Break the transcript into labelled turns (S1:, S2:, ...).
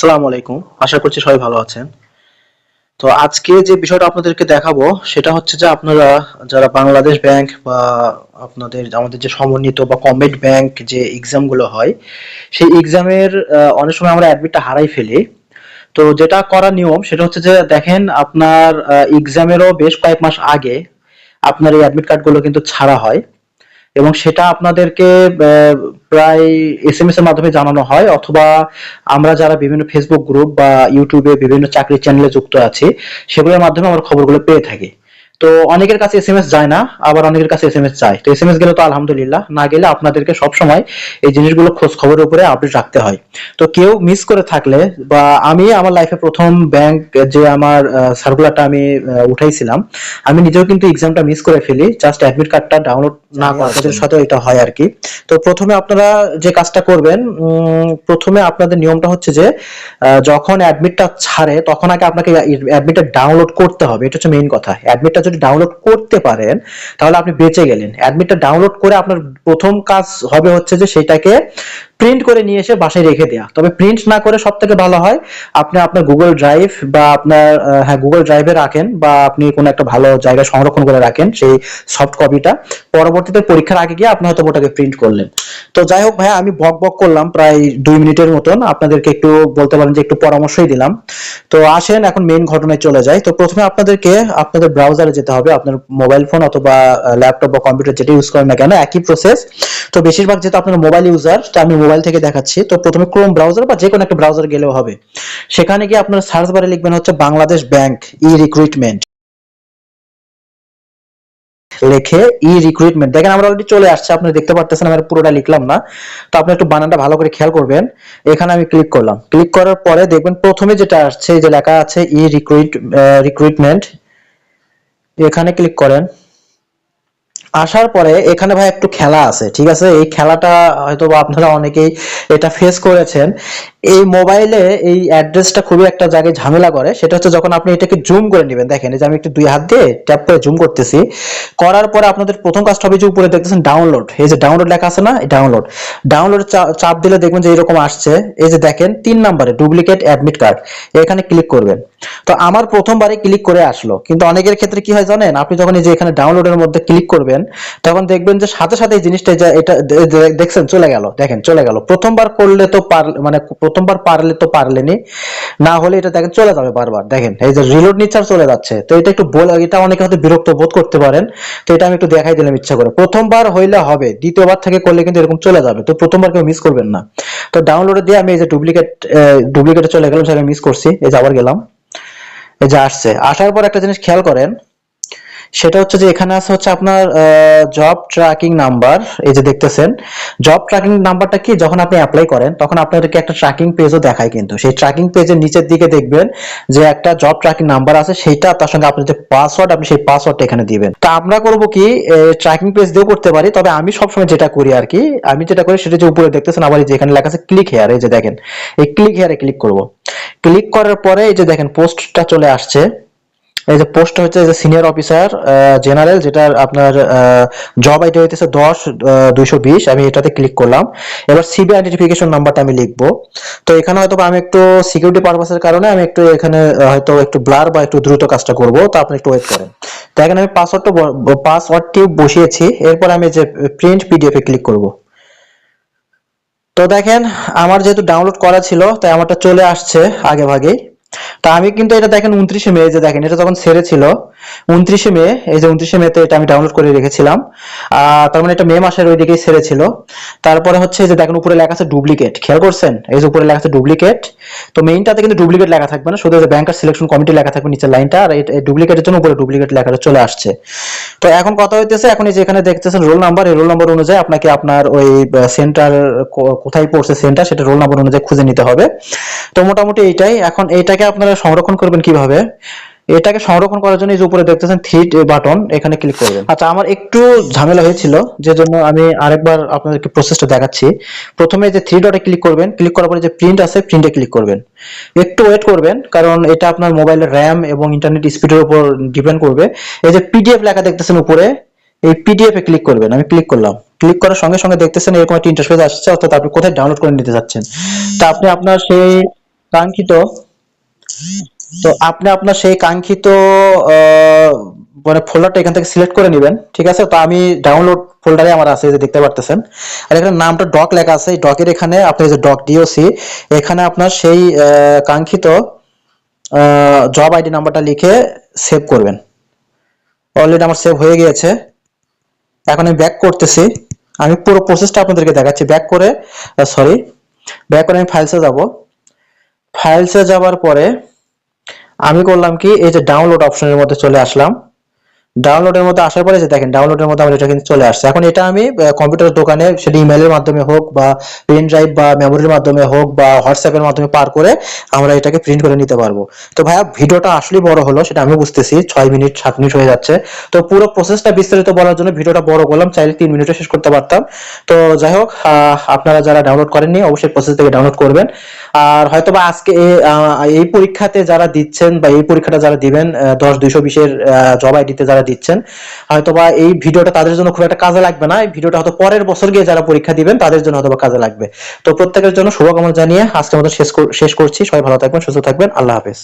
S1: সালাম আলাইকুম। আশা করছি সবাই ভালো আছেন। তো আজকে যে বিষয়টা আপনাদেরকে দেখাবো, সেটা হচ্ছে যে আপনারা যারা বাংলাদেশ ব্যাংক বা আপনাদের আমাদের যে সমন্বিত বা কমেট ব্যাংক যে এক্সামগুলো হয়, সেই এক্সামের অনেক সময় আমরা অ্যাডমিটটা হারাই ফেলি। তো যেটা করার নিয়ম, সেটা হচ্ছে যে দেখেন আপনার এক্সামেরও বেশ কয়েক মাস আগে আপনার এই অ্যাডমিট কার্ডগুলো কিন্তু ছাড়া হয়। এবং সেটা আপনাদেরকে প্রায় এস এম এস এর মাধ্যমে জানানো হয়, অথবা আমরা যারা বিভিন্ন ফেসবুক গ্রুপ বা ইউটিউবে বিভিন্ন চাকরি চ্যানেলে যুক্ত আছি, সেগুলোর মাধ্যমে আমরা খবরগুলো পেয়ে থাকি। তো অনেকের কাছে এস এম এস যায় না আবার অনেকের কাছে এস এম এস যায় তো এস এম এস গেলে তো আলহামদুলিল্লাহ না গেলে আপনাদেরকে সব সময় এই জিনিসগুলো খোঁজ খবরের উপরে আপডেট রাখতে হয়। তো কেউ মিস করে থাকলে বা আমি আমার লাইফে প্রথম ব্যাংক যে আমার সার্কুলারটা আমি উঠাইছিলাম আমি নিজেও কিন্তু এক্সামটা মিস করে ফেলি জাস্ট অ্যাডমিট কার্ডটা ডাউনলোড না করার সাথে এটা হয় আর কি তো প্রথমে আপনারা যে কাজটা করবেন প্রথমে আপনাদের নিয়মটা হচ্ছে যে যখন অ্যাডমিটটা ছাড়ে তখন আগে আপনাকে অ্যাডমিটটা ডাউনলোড করতে হবে। এটা হচ্ছে মেইন কথা। অ্যাডমিটটা যদি ডাউনলোড করতে পারেন, তাহলে আপনি বেঁচে গেলেন। অ্যাডমিটটা ডাউনলোড করে আপনার প্রথম কাজ হবে হচ্ছে যে সেটাকে প্রিন্ট করে নিয়ে এসে বাসায় রেখে দেওয়া তবে প্রিন্ট না করে সব থেকে ভালো হয়, আপনি আপনার গুগল ড্রাইভ বা আপনার হ্যাঁ গুগল ড্রাইভে রাখেন বা আপনি কোনো একটা ভালো জায়গায় সংরক্ষণ করে রাখেন সেই সফট কপিটা পরবর্তীতে পরীক্ষার আগে গিয়ে আপনি হয়তো ওটাকে প্রিন্ট করলেন। তো যাই হোক ভাই আমি বক বক করলাম প্রায় দুই মিনিটের মতন। আপনাদেরকে একটু বলতে পারেন যে একটু পরামর্শই দিলাম। তো আসেন, এখন মেইন ঘটনায় চলে যাই। তো প্রথমে আপনাদেরকে, আপনাদের ব্রাউজারে যেতে হবে, আপনার মোবাইল ফোন অথবা ল্যাপটপ বা কম্পিউটার যেটা ইউজ করেন না কেন, একই প্রসেস তো বেশিরভাগ যেহেতু আপনার মোবাইল ইউজার তো আমি মোবাইল থেকে দেখাচ্ছি। তো প্রথমে ক্রোম ব্রাউজার বা যে কোনো একটা ব্রাউজার গেলেও হবে। সেখানে গিয়ে আপনার সার্চ বারে লিখবেন হচ্ছে বাংলাদেশ ব্যাংক ই রিক্রুটমেন্ট লেখে ই রিক্রুটমেন্ট দেখেন আমরা অলরেডি চলে আসছে, আপনি দেখতে পারতেছেন আমি পুরোটা লিখলাম না। তো আপনি একটু বানানটা ভালো করে খেয়াল করবেন। এখানে আমি ক্লিক করলাম। ক্লিক করার পরে দেখবেন প্রথমে যেটা আসছে, যে লেখা আছে ই রিক্রুইট রিক্রুটমেন্ট এখানে ক্লিক করেন। আসার পরে এখানে ভাই একটু খেলা আছে, ঠিক আছে? এই খেলাটা হয়তো আপনারা অনেকেই এটা ফেস করেছেন। এই মোবাইলে এই অ্যাড্রেসটা খুবই একটা জায়গায় ঝামেলা করে। সেটা হচ্ছে যখন আপনি এটাকে জুম করে নেবেন। দেখেন যে আমি একটু দুই হাত দিয়ে ট্যাপ করে জুম করতেছি। করার পরে আপনাদের প্রথম কাজটা হবে যে উপরে দেখতেছেন ডাউনলোড এই যে ডাউনলোড লেখা আছে না? ডাউনলোড ডাউনলোড চাপ দিলে দেখবেন যে এরকম আসছে। এই যে দেখেন, তিন নম্বরে ডুপ্লিকেট অ্যাডমিট কার্ড এখানে ক্লিক করবেন। তো আমার প্রথমবারে ক্লিক করে আসলো। কিন্তু অনেকের ক্ষেত্রে কি হয় জানেন? আপনি যখন এই যে এখানে ডাউনলোডের মধ্যে ক্লিক করবেন, তখন দেখবেন যে সাথে সাথে এই জিনিসটা এটা দেখছেন, চলে গেল। দেখেন, চলে গেল। প্রথমবার করলে তো পার মানে প্রথমবার পারলে তো পারলেনি, না হলে এটা দেখেন চলে যাবে বারবার। দেখেন, এই যে রিলোড নিচ্ছে আর চলে যাচ্ছে। তো এটা একটু বলে এটা অনেকে হয়তো বিরক্ত বোধ করতে পারেন। তো এটা আমি একটু দেখাই দিলাম ইচ্ছা করে। প্রথমবার হইলে হবে, দ্বিতীয়বার থেকে করলে কিন্তু এরকম চলে যাবে। তো প্রথমবার কেউ মিস করবেন না। তো ডাউনলোডে দিয়ে আমি এই যে ডুপ্লিকেট ডুপ্লিকেটে চলে গেলাম, সেটা মিস করছি। এই যে আবার গেলাম। এই যে আসছে। আসার পর একটা জিনিস খেয়াল করেন সেটা হচ্ছে যে এখানে আছে হচ্ছে আপনার জব ট্র্যাকিং নাম্বার এই যে দেখতেছেন। জব ট্র্যাকিং নাম্বারটা কি? যখন আপনি অ্যাপ্লাই করেন, তখন আপনাদেরকে একটা ট্র্যাকিং পেজও দেখায় কিন্তু। সেই ট্র্যাকিং পেজের নিচের দিকে দেখবেন যে একটা জব ট্র্যাকিং নাম্বার আছে, সেইটা তার সঙ্গে আপনার যে পাসওয়ার্ড আপনি সেই পাসওয়ার্ডটা এখানে দিবেন। তো আমরা করব কি? ট্র্যাকিং পেজ দিয়েও করতে পারি, তবে আমি সবসময় যেটা করি আর কি, আমি যেটা করি সেটা যে উপরে দেখতেছেন, আবার যে এখানে লেখা আছে ক্লিক হেয়ার এই যে দেখেন। এই ক্লিক হেয়ারে ক্লিক করব। ক্লিক করার পরে এই যে দেখেন পোস্টটা চলে আসছে। এই যে পোস্ট হচ্ছে যে সিনিয়র অফিসার জেনারেল যেটা আপনার জব আইডি হইতেছে দশ দুইশো বিশ, আমি এটাতে ক্লিক করলাম। এবার সিবি আইডেন্টিফিকেশন নাম্বারটা আমি লিখব। তো এখানে হয়তো আমি একটু সিকিউরিটি পারপাসের কারণে আমি একটু এখানে হয়তো একটু ব্লার বা একটু দ্রুত কাজটা করব, তো আপনি একটু ওয়েট করেন। তো এখানে আমি পাসওয়ার্ডটা পাসওয়ার্ডটি বসিয়েছি, এরপর আমি যে প্রিন্ট পিডিএফ এ ক্লিক করব। তো দেখেন, আমার যেহেতু ডাউনলোড করা ছিল, তাই আমারটা চলে আসছে আগে ভাগেই তা আমি কিন্তু এটা দেখেন উনত্রিশে মে যে দেখেন এটা যখন ছেড়ে ছিল উনত্রিশে মে, এই যে উনত্রিশে মে তে এটা আমি ডাউনলোড করে রেখেছিলাম। তার মানে এটা মে মাসের ওই দিকেই ছেড়ে ছিল তারপরে হচ্ছে যে দেখেন উপরে লেখা আছে ডুপ্লিকেট খেয়াল করছেন? এই যে উপরে লেখা আছে ডুপ্লিকেট তো মেইনটাতে কিন্তু ডুপ্লিকেট লেখা থাকবে না, শুধু যে ব্যাংকার সিলেকশন কমিটি লেখা থাকবে নিচের লাইনটা আর এই ডুপ্লিকেটের জন্য উপরে ডুপ্লিকেট লেখাটা চলে আসছে। তো এখন কথা হইতেছে, এখন এই যে এখানে দেখতেছেন রোল নাম্বার এই রোল নাম্বার অনুযায়ী আপনাকে আপনার ওই সেন্টার কোথায় পড়ছে সেন্টার সেটা রোল নাম্বার অনুযায়ী খুঁজে নিতে হবে। তো মোটামুটি এইটাই। এখন এইটাকে আপনারা সংরক্ষণ করবেন কীভাবে? এটাকে সংরক্ষণ করার জন্য এই যে উপরে দেখতেছেন থ্রি বাটন এখানে ক্লিক করবেন। আচ্ছা আমার একটু ঝামেলা হয়েছিল যে জন্য আমি আরেকবার আপনাদেরকে প্রসেসটা দেখাচ্ছি। প্রথমে যে থ্রি ডটে ক্লিক করবেন ক্লিক করার পরে যে প্রিন্ট আছে প্রিন্টে ক্লিক করবেন। একটু ওয়েট করবেন, কারণ এটা আপনার মোবাইলের র্যাম এবং ইন্টারনেট স্পিডের উপর ডিপেন্ড করবে। এই যে পিডিএফ লেখা দেখতেছেন উপরে, এই পিডিএফ এ ক্লিক করবেন, আমি ক্লিক করলাম। ক্লিক করার সঙ্গে সঙ্গে দেখতেছেন এরকম একটা ইন্টারফেস আসছে, অর্থাৎ আপনি কোথায় ডাউনলোড করে নিতে যাচ্ছেন। তা আপনি আপনার সেই কাঙ্ক্ষিত তো আপনি আপনার সেই কাঙ্ক্ষিত মানে ফোল্ডারটা এখান থেকে সিলেক্ট করে নেবেন, ঠিক আছে? তো আমি ডাউনলোড ফোল্ডারে আমার আছে যে দেখতে পারতেছেন। আর এখানে নামটা ডক লেখা আছে, এই ডকের এখানে আপনি যে ডক ডিওসি এখানে আপনার সেই কাঙ্ক্ষিত জব আইডি নাম্বারটা লিখে সেভ করবেন। অলরেডি আমার সেভ হয়ে গিয়েছে। এখন আমি ব্যাক করতেছি। আমি পুরো প্রসেসটা আপনাদেরকে দেখাচ্ছি। ব্যাক করে সরি ব্যাক করে আমি ফাইলসে যাব। ফাইলসে যাওয়ার পরে আমি করলাম কি এই যে ডাউনলোড অপশনের মধ্যে চলে আসলাম। ডাউনলোডের মধ্যে আসার পরে দেখেন ডাউনলোডের মধ্যে আমার এটা কিন্তু চলে আসছে। এখন এটা আমি কম্পিউটার দোকানে সেটা ইমেলের মাধ্যমে হোক বা পেন ড্রাইভ বা মেমোরির মাধ্যমে হোক বা হোয়াটসঅ্যাপের মাধ্যমে পার করে আমরা এটাকে প্রিন্ট করে নিতে পারব। তো ভাইয়া, ভিডিওটা আসলে বড় হলো, সেটা আমি বুঝতেছি, ছয় মিনিট, সাত মিনিট হয়ে যাচ্ছে। তো পুরো প্রসেসটা বিস্তারিত বলার জন্য ভিডিওটা বড় করলাম, চাইলে তিন মিনিটে শেষ করতে পারতাম। তো যাই হোক আপনারা যারা ডাউনলোড করেননি, অবশ্যই প্রসেস থেকে ডাউনলোড করবেন। আর হয়তো বা আজকে এই পরীক্ষাতে যারা দিচ্ছেন বা এই পরীক্ষাটা যারা দিবেন দশ, দুইশো বিশের জব আইডিতে যারা দিচ্ছেন হয়তো বা এই ভিডিওটা তাদের জন্য খুব একটা কাজে লাগবে না। এই ভিডিওটা হয়তো পরের বছর গিয়ে যারা পরীক্ষা দিবেন, তাদের জন্য হয়তো কাজে লাগবে। তো প্রত্যেকের জন্য শুভকামনা জানিয়ে আজকের মতো শেষ শেষ করছি। সবাই ভালো থাকবেন, সুস্থ থাকবেন। আল্লাহ হাফেজ।